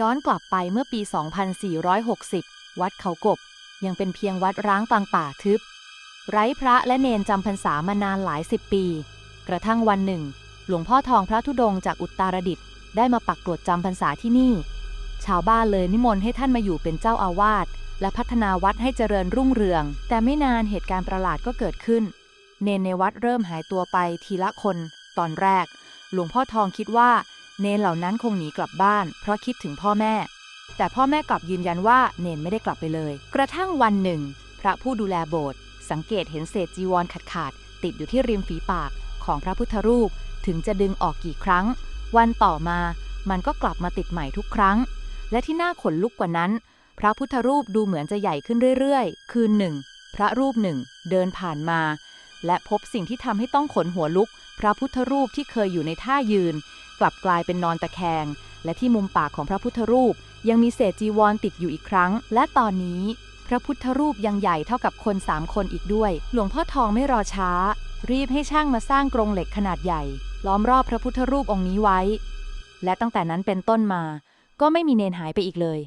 ย้อนกลับไปเมื่อปี 2460 วัดเขากบ ยังเป็นเพียงวัดร้างกลางป่าทึบ ไร้พระและเนนจำพรรษามานานหลายสิบปี กระทั่งวันหนึ่ง หลวงพ่อทองพระธุดงจากอุตตรดิตถ์ได้มาปักกรดจำพรรษาที่นี่ ชาวบ้านเลยนิมนต์ให้ท่านมาอยู่เป็นเจ้าอาวาสและพัฒนาวัดให้เจริญรุ่งเรือง แต่ไม่นานเหตุการณ์ประหลาดก็เกิดขึ้น เนนในวัดเริ่มหายตัวไปทีละคน ตอนแรก หลวงพ่อทองคิดว่า เนนเหล่านั้นคงหนีกลับบ้าน เพราะคิดถึงพ่อแม่ แต่พ่อแม่กลับยืนยันว่าเนนไม่ได้กลับไปเลย กระทั่งวันหนึ่ง พระผู้ดูแลโบสถ์สังเกตเห็นเศษจีวรขาดขาดๆติดอยู่ที่ริมฝีปากของพระพุทธรูป ถึงจะดึงออกกี่ครั้ง วันต่อมามันก็กลับมาติดใหม่ทุกครั้ง และที่น่าขนลุกกว่านั้น พระพุทธรูปดูเหมือนจะใหญ่ขึ้นเรื่อยๆ คืนหนึ่งพระรูปหนึ่งเดินผ่านมา และพบสิ่งที่ทำให้ต้องขนหัวลุก พระพุทธรูปที่เคยอยู่ในท่ายืน กลับกลายเป็นนอนตะแคง และที่มุมปากของพระพุทธรูป ยังมีเศษจีวรติดอยู่อีกครั้ง และตอนนี้ พระพุทธรูปยังใหญ่เท่ากับคนสามคนอีกด้วย หลวงพ่อทองไม่รอช้า รีบให้ช่างมาสร้างกรงเหล็กขนาดใหญ่ ล้อมรอบพระพุทธรูปองค์นี้ไว้ และตั้งแต่นั้นเป็นต้นมา ก็ไม่มีเนนหายไปอีกเลย